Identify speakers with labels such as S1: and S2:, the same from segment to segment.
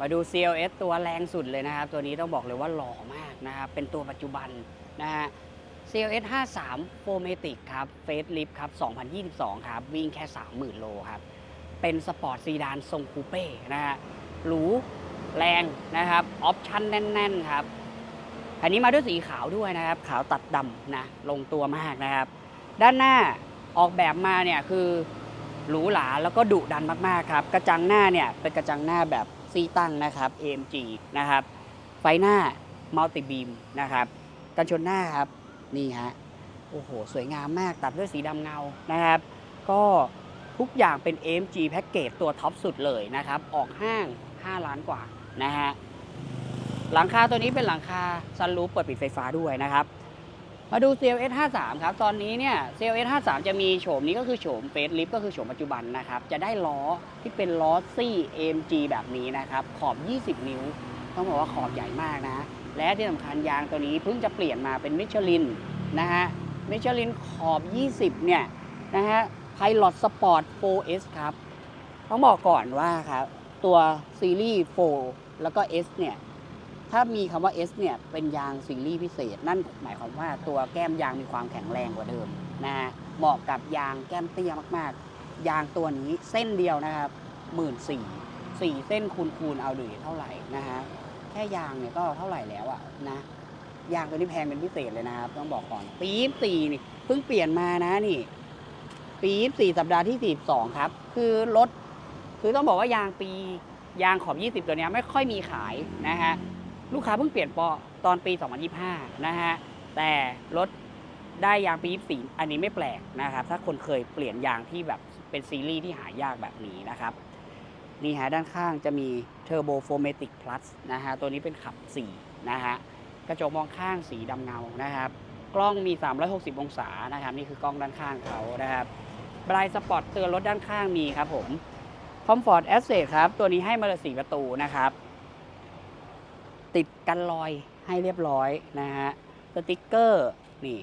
S1: มาดู CLS ตัวแรงสุดเลยนะครับ ตัวนี้ต้องบอกเลยว่าหล่อมากนะครับ เป็นตัวปัจจุบันนะฮะ CLS 53 f o r m a t i c ครับเฟสลิฟครับ 2022 ครับ วิ่งแค่ 30,000 โลครับ เป็นสปอร์ตซีดานทรงคูเป้นะฮะหรูแรงนะครับ ออปชั่นแน่น ๆ ครับอันนี้มาด้วยสีขาวด้วยนะครับ ขาวตัดดำนะ ลงตัวมากนะครับ ด้านหน้าออกแบบมาเนี่ยคือหรูหราแล้วก็ดุดันมากๆครับ กระจังหน้าเนี่ยเป็นกระจังหน้าแบบ ซีตั้งนะครับ AMG นะครับ ไฟหน้ามัลติบีมนะครับกันชนหน้าครับ นี่ฮะ โอ้โห สวยงามมากตัดด้วยสีดำเงานะครับ ก็ทุกอย่างเป็น AMG แพ็กเกจตัวท็อปสุดเลยนะครับ ออกห้าง 5 ล้านกว่านะฮะ หลังคาตัวนี้เป็นหลังคาซันรูปเปิดปิดไฟฟ้าด้วยนะครับ มาดู CLS 53ครับ ตอนนี้เนี่ย CLS 53จะมีโฉมนี้ก็คือโฉมเฟสลิฟก็คือโฉมปัจจุบันนะครับ จะได้ล้อที่เป็นล้อซี่ AMG แบบนี้นะครับ ขอบ 20 นิ้ว ต้องบอกว่าขอบใหญ่มากนะ และที่สำคัญยางตัวนี้เพิ่งจะเปลี่ยนมาเป็นมิชลินนะฮะ มิชลินขอบ 20 เนี่ยนะฮะ Pilot Sport 4S ครับ ต้องบอกก่อนว่าครับ ตัวซีรีส์ 4 แล้วก็ S เนี่ย ถ้ามีคำว่า S เนี่ยเป็นยางซีรีส์พิเศษ นั่นหมายความว่าตัวแก้มยางมีความแข็งแรงกว่าเดิมนะฮะเหมาะกับยางแก้มเตี้ยมากๆ ยางตัวนี้เส้นเดียวนะครับหมื่นสี่สี่เส้นคูณคูณเอาดูเท่าไหร่นะฮะแค่ยางเนี่ยก็เท่าไหร่แล้วอะนะยางตัวนี้แพงเป็นพิเศษเลยนะครับ ต้องบอกก่อนปี๊บสี่นี่เพิ่งเปลี่ยนมานะนี่ ปี๊บสี่สัปดาห์ที่สี่สองครับ คือรถคือต้องบอกว่ายางปียางขอบ 20 ตัวเนี้ยไม่ค่อยมีขายนะฮะ ลูกค้าเพิ่งเปลี่ยนปอตอนปี 2025 นะฮะ แต่รถได้ยางปี 24 อันนี้ไม่แปลกนะครับ ถ้าคนเคยเปลี่ยนยางที่แบบเป็นซีรีส์ที่หายากแบบนี้นะครับ นี่ฮะด้านข้างจะมี Turbo f o r m a t i c Plus นะฮะ ตัวนี้เป็นขับ 4 นะฮะ กระจกมองข้างสีดำเงานะครับ กล้องมี 360 องศานะครับ นี่คือกล้องด้านข้างเขานะครับบรายสปอร์ตเตือนรถด้านข้างมีครับผม Comfort Asset ครับ ตัวนี้ให้มาเลยสีประตูนะครับ ติดกันรอยให้เรียบร้อยนะฮะสติกเกอร์นี่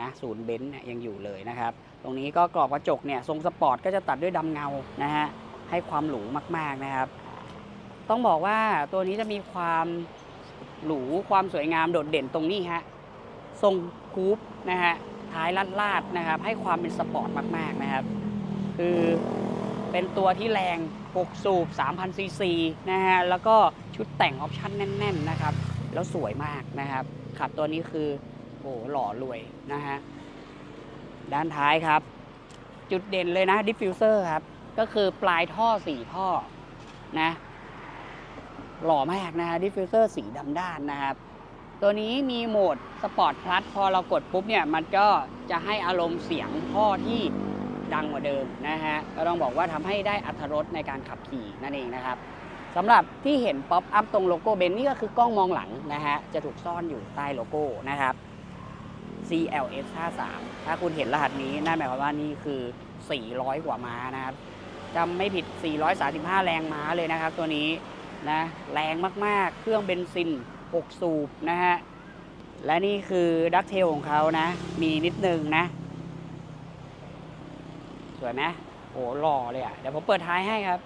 S1: นะศูนย์เบนซ์ยังอยู่เลยนะครับ ตรงนี้ก็กรอบกระจกเนี่ยทรงสปอร์ตก็จะตัดด้วยดำเงานะฮะให้ความหรูมากๆนะครับ ต้องบอกว่าตัวนี้จะมีความหรูความสวยงามโดดเด่นตรงนี้ฮะทรงคูปนะฮะท้ายลาดนะครับ ให้ความเป็นสปอร์ตมากๆนะครับ คือเป็นตัวที่แรง 6 สูบ 3,000 ซีซีนะฮะ แล้วก็ชุดแต่งออปชั่นแน่น ๆ นะครับ แล้วสวยมากนะครับ ขับตัวนี้คือโอ้โหหล่อรวยนะฮะ ด้านท้ายครับ จุดเด่นเลยนะดิฟฟิวเซอร์ครับ ก็คือปลายท่อ 4 ท่อนะหล่อมากนะฮะดิฟฟิวเซอร์สีดำด้านนะครับ ตัวนี้มีโหมดสปอร์ตพลัสพอเรากดปุ๊บเนี่ย มันก็จะให้อารมณ์เสียงท่อที่ ดังกว่าเดิมนะฮะก็ต้องบอกว่าทำให้ได้อัตรสในการขับขี่นั่นเองนะครับสำหรับที่เห็นป๊อปอัพตรงโลโก้เบนนี่ก็คือกล้องมองหลังนะฮะจะถูกซ่อนอยู่ใต้โลโก้นะครับ CLS 53ถ้าคุณเห็นรหัสนี้นั่นหมายความว่านี่คือ 400 กว่าม้านะครับจำไม่ผิด 435 แรงม้าเลยนะครับ ตัวนี้นะแรงมากๆ เครื่องเบนซิน 6 สูบนะฮะ และนี่คือดักเทลของเขานะ มีนิดนึงนะ สวยไหมโอ้หล่อเลยอะ เดี๋ยวผมเปิดท้ายให้ครับ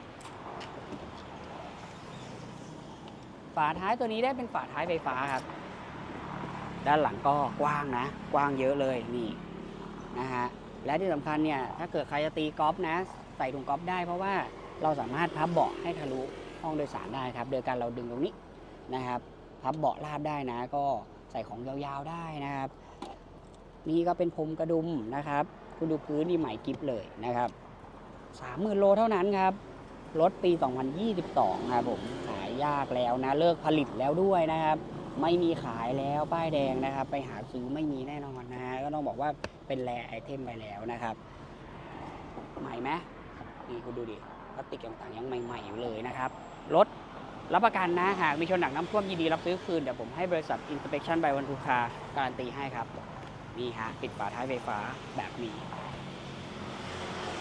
S1: ฝาท้ายตัวนี้ได้เป็นฝาท้ายไฟฟ้าครับ ด้านหลังก็กว้างนะ กว้างเยอะเลยนี่นะฮะ และที่สำคัญเนี่ย ถ้าเกิดใครจะตีกอล์ฟนะ ใส่ถุงกอล์ฟได้เพราะว่าเราสามารถพับเบาะให้ทะลุห้องโดยสารได้ครับ โดยการเราดึงตรงนี้นะครับ พับเบาะราบได้นะ ก็ใส่ของยาวๆได้นะครับ นี่ก็เป็นพรมกระดุมนะครับ คุณดูพื้นนี่ใหม่กิฟเลยนะครับสามหมื่นโลเท่านั้นครับรถปี 2022 ครับผมขายยากแล้วนะ เลิกผลิตแล้วด้วยนะครับ ไม่มีขายแล้วป้ายแดงนะครับ ไปหาซื้อไม่มีแน่นอนนะฮะก็ต้องบอกว่าเป็นแรไอเทมไปแล้วนะครับ ใหม่ไหมนี่คุณดูดิพลาสติกต่างๆยังใหม่ๆอยู่เลยนะครับรถรับประกันนะ หากมีชนหนักน้ำท่วมยินดีรับซื้อคืน เดี๋ยวผมให้บริษัท Inspection by One to Car การันตีให้ครับ นี่ฮะปิดฝาท้ายไฟฟ้าแบบนี้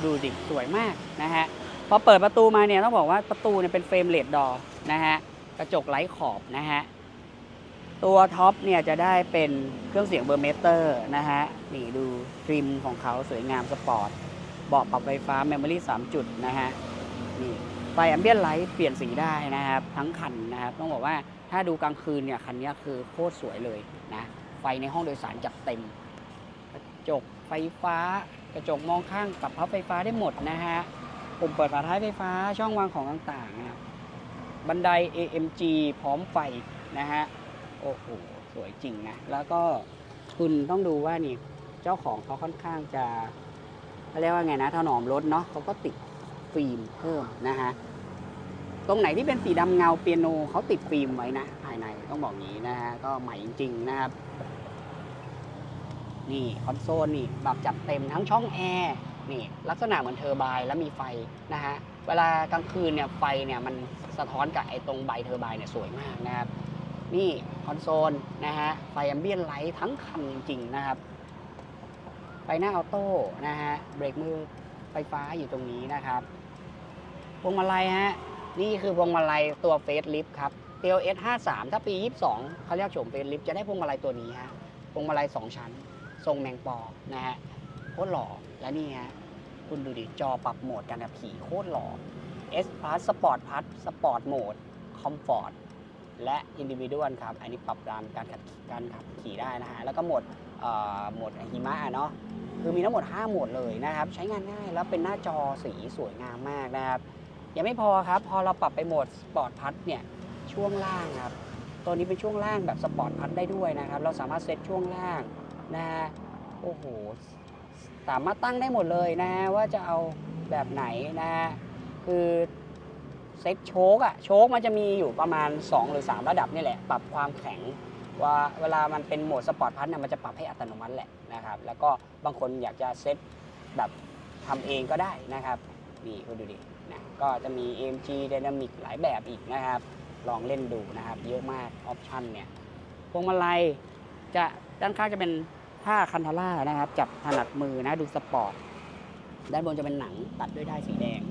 S1: ดูดิสวยมากนะฮะพอเปิดประตูมาเนี่ยต้องบอกว่าประตูเนี่ยเป็นเฟรมเลดดอนะฮะกระจกไร้ขอบนะฮะตัวท็อปเนี่ยจะได้เป็นเครื่องเสียงเบอร์เมเตอร์นะฮะนี่ดูทริมของเขาสวยงามสปอร์ตเบาะปรับไฟฟ้า Memory 3จุดนะฮะนี่ไฟแอมเบียนไลท์เปลี่ยนสีได้นะครับ ทั้งคันนะครับ ต้องบอกว่าถ้าดูกลางคืนเนี่ย คันนี้คือโคตรสวยเลยนะ ไฟในห้องโดยสารจัดเต็ม กระจกไฟฟ้า กระจกมองข้างปรับพับไฟฟ้าได้หมดนะฮะปุ่มเปิดฝาท้ายไฟฟ้าช่องวางของต่างๆนะครับบันได AMG พร้อมไฟนะฮะโอ้โหสวยจริงนะ แล้วก็คุณต้องดูว่านี่เจ้าของเขาค่อนข้างจะเขาเรียกว่าไงนะถนอมรถเนาะเขาก็ติดฟิล์มเพิ่มนะฮะตรงไหนที่เป็นสีดำเงาเปียโนเขาติดฟิล์มไว้นะ ภายในต้องบอกงี้นะฮะก็ใหม่จริงๆนะครับ นี่คอนโซลนี่แบบจัดเต็มทั้งช่องแอร์นี่ลักษณะเหมือนเทอร์ไบน์แล้วมีไฟนะฮะเวลากลางคืนเนี่ยไฟเนี่ยมันสะท้อนกับไอ้ตรงใบเทอร์ไบน์เนี่ยสวยมากนะครับนี่คอนโซลนะฮะไฟแอมเบียนไลท์ทั้งคันจริงๆนะครับไฟหน้าออโต้นะฮะเบรกมือไฟฟ้าอยู่ตรงนี้นะครับพวงมาลัยฮะนี่คือพวงมาลัยตัวเฟสลิฟครับ TLS 53 ถ้าปี 22เขาเรียกโฉมเฟสลิฟจะได้พวงมาลัยตัวนี้ฮะพวงมาลัย 2 ชั้น ทรงแมงปอนะฮะโคตรหล่อและนี่ฮะคุณดูดิจอปรับโหมดการขับขี่โคตรหล่อ S Plus Sport Plus Sport Mode Comfort และ Individual ครับ อันนี้ปรับตามการขับการขับขี่ได้นะฮะ แล้วก็โหมดโหมดหิมะเนาะ คือมีทั้งหมด 5 โหมดเลยนะครับ ใช้งานง่ายแล้วเป็นหน้าจอสีสวยงามมากนะครับ ยังไม่พอครับ พอเราปรับไปโหมดสปอร์ตพัทเนี่ยช่วงล่างครับ ตัวนี้เป็นช่วงล่างแบบสปอร์ตพัทได้ด้วยนะครับ เราสามารถเซตช่วงล่าง นะฮะโอ้โหสามารถตั้งได้หมดเลยนะฮะว่าจะเอาแบบไหนนะฮะคือเซ็ตโชคอะโชคมันจะมีอยู่ประมาณ 2 หรือ 3 ระดับนี่แหละ ปรับความแข็งว่าเวลามันเป็นโหมดสปอร์ตพัทเนี่ยมันจะปรับให้อัตโนมัติแหละนะครับ แล้วก็บางคนอยากจะเซ็ตแบบทำเองก็ได้นะครับนี่คุณดูดินะก็จะมี AMG Dynamic หลายแบบอีกนะครับ ลองเล่นดูนะครับ เยอะมากออปชันเนี่ยพวงมาลัยจะด้านข้างจะเป็น ผ้าคันทาร่านะครับ จับถนัดมือนะดูสปอร์ต ด้านบนจะเป็นหนังตัดด้วยด้ายสีแดง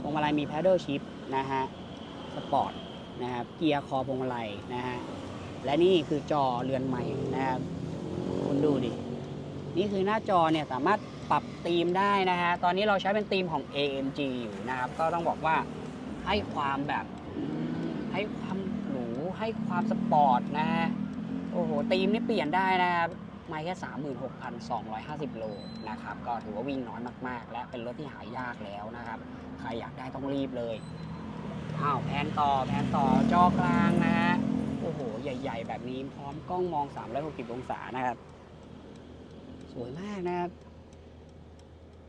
S1: พวงมาลัยมี paddle shift นะฮะสปอร์ตนะครับเกียร์คอพวงมาลัยนะฮะและนี่คือจอเรือนใหม่นะครับคุณดูดิ นี่คือหน้าจอเนี่ยสามารถปรับธีมได้นะฮะตอนนี้เราใช้เป็นธีมของ AMG อยู่นะครับ ก็ต้องบอกว่าให้ความแบบให้ความหรูให้ความสปอร์ตนะฮะโอ้โหธีมนี่เปลี่ยนได้นะครับ ไม่แค่ 36,250 โลนะครับ ก็ถือว่าวิ่งน้อยมากๆ และเป็นรถที่หายากแล้วนะครับ ใครอยากได้ต้องรีบเลยอ้าวแพนต่อแพนต่อจอกลางนะฮะ โอ้โห ใหญ่ ๆ แบบนี้พร้อมกล้องมอง 360 องศานะครับ สวยมากนะครับ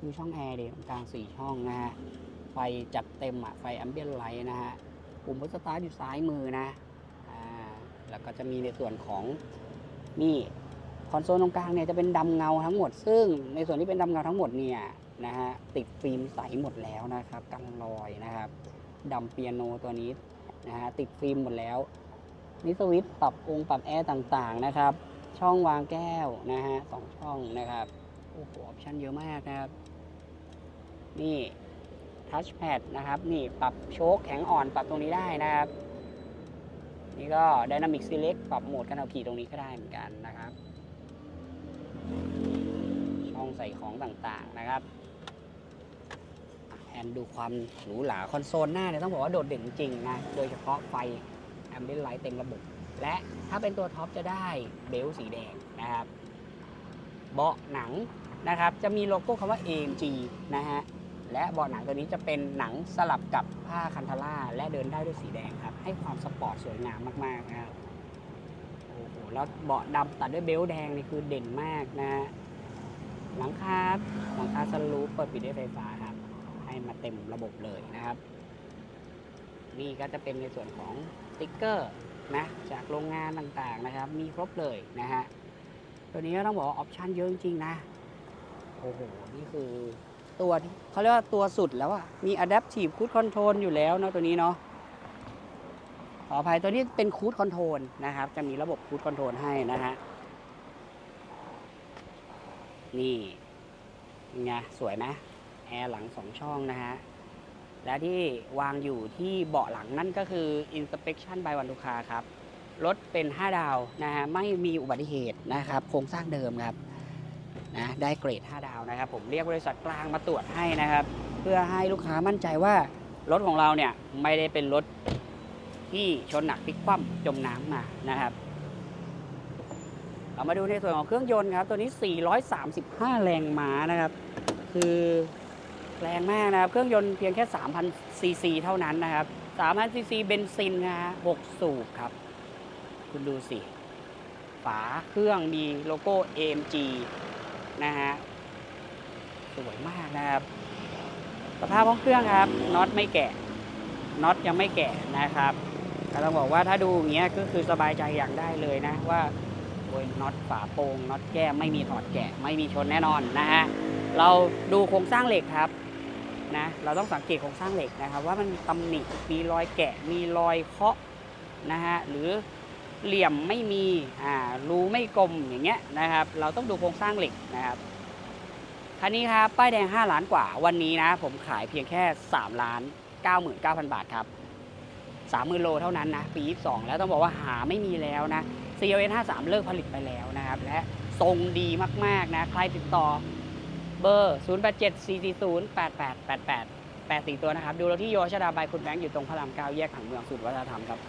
S1: ดูช่องแอร์ดิตรงกลาง 4 ช่องนะฮะ ไฟจัดเต็มอะไฟแอมเบียนไลท์นะฮะ ปุ่มพุทสตาร์ทอยู่ซ้ายมือนะ อ่า แล้วก็จะมีในส่วนของนี่ คอนโซลตรงกลางเนี่ยจะเป็นดำเงาทั้งหมด ซึ่งในส่วนที่เป็นดำเงาทั้งหมดเนี่ยนะฮะติดฟิล์มใสหมดแล้วนะครับกันรอยนะครับดำเปียโนตัวนี้นะฮะติดฟิล์มหมดแล้วนี่สวิตปรับองค์ปรับแอร์ต่างๆนะครับ ช่องวางแก้วนะฮะสองช่องนะครับโอ้โหออปชั่นเยอะมากนะครับ นี่ทัชแพดนะครับ นี่ปรับโชคแข็งอ่อนปรับตรงนี้ได้นะครับ นี่ก็ Dynamic Select ปรับโหมดการขับขี่ตรงนี้ก็ได้เหมือนกันนะครับ ช่องใส่ของต่างๆนะครับแอนดูความหรูหราคอนโซลหน้าเนี่ยต้องบอกว่าโดดเด่นจริงนะ โดยเฉพาะไฟแอมเบ n ไลท์เต็มระบบ และถ้าเป็นตัวท็อปจะได้เบลสีแดงนะครับ เบาะหนังนะครับ จะมีโลโก้คำว่า AMG นะฮะ และเบาะหนังตัวนี้จะเป็นหนังสลับกับผ้าคันทาร่า และเดินได้ด้วยสีแดงครับ ให้ความสปอร์ตสวยงามมากๆนะครับ โอ้โห แล้วเบาะดำตัดด้วยเบลแดงนี่คือเด่นมากนะฮะ หลังคาหลังคาสลูปเปิดปิดด้วยไฟฟ้าครับ ให้มาเต็มระบบเลยนะครับ นี่ก็จะเป็นในส่วนของสติ๊กเกอร์นะจากโรงงานต่างๆนะครับ มีครบเลยนะฮะตัวนี้ก็ต้องบอกว่าออปชันเยอะจริงๆนะโอ้โหนี่คือตัวที่เขาเรียกว่าตัวสุดแล้วอะมี Adaptive Cruise Control อยู่แล้วเนาะตัวนี้เนาะขออภัยตัวนี้เป็น Cruise Control นะครับ จะมีระบบ Cruise Control ให้นะฮะ นี่นไงสวยไหมแอร์หลังสองช่องนะฮะ และที่วางอยู่ที่เบาะหลังนั่นก็คือ Inspection by วันทุคาครับรถเป็น 5 ดาวนะฮะไม่มีอุบัติเหตุนะครับ โครงสร้างเดิมครับนะได้เกรด 5 ดาวนะครับ ผมเรียกบริษัทกลางมาตรวจให้นะครับ เพื่อให้ลูกค้ามั่นใจว่ารถของเราเนี่ยไม่ได้เป็นรถที่ชนหนักพลิกคว่ำจมน้ำมานะครับามาดูในส่วนของเครื่องยนต์ครับ ตัวนี้ 435 แรงม้านะครับ คือแรงมากนะครับ เครื่องยนต์เพียงแค่ 3,000 ซีซีเท่านั้นนะครับ 3,000 ซีซีเบนซินนะฮะ6สูบครับ คุณดูสิ ฝาเครื่องมีโลโก้ AMG นะฮะ สวยมากนะครับ สภาพห้องเครื่องครับ น็อตไม่แกะ น็อตยังไม่แกะนะครับก็ต้องบอกว่าถ้าดูอย่างเงี้ยก็คือสบายใจอย่างได้เลยนะว่า โอ้ยน็อตฝาโปร่งน็อตแก้มไม่มีถอดแกะ ไม่มีชนแน่นอนนะฮะเราดูโครงสร้างเหล็กครับนะเราต้องสังเกตโครงสร้างเหล็กนะครับ ว่ามันตำหนิมีรอยแกะ มีรอยเคาะนะฮะหรือเหลี่ยมไม่มีอ่ารูไม่กลมอย่างเงี้ยนะครับ เราต้องดูโครงสร้างเหล็กนะครับคันนี้ครับป้ายแดง 5 ล้านกว่าวันนี้นะ ผมขายเพียงแค่3ล้าน99,000 บาทครับ 30,000โลเท่านั้นนะปี 22 แล้วต้องบอกว่าหาไม่มีแล้วนะ CLS 53เลิกผลิตไปแล้วนะครับ และทรงดีมาก ๆ นะ ใครติดต่อเบอร์ 087 440 8888 84 ตัวนะครับ ดูเราที่โยชดาบายคุณแบงค์อยู่ตรงพระรามเก้าแยกผังเมืองสุดวัฒนธรรมครับ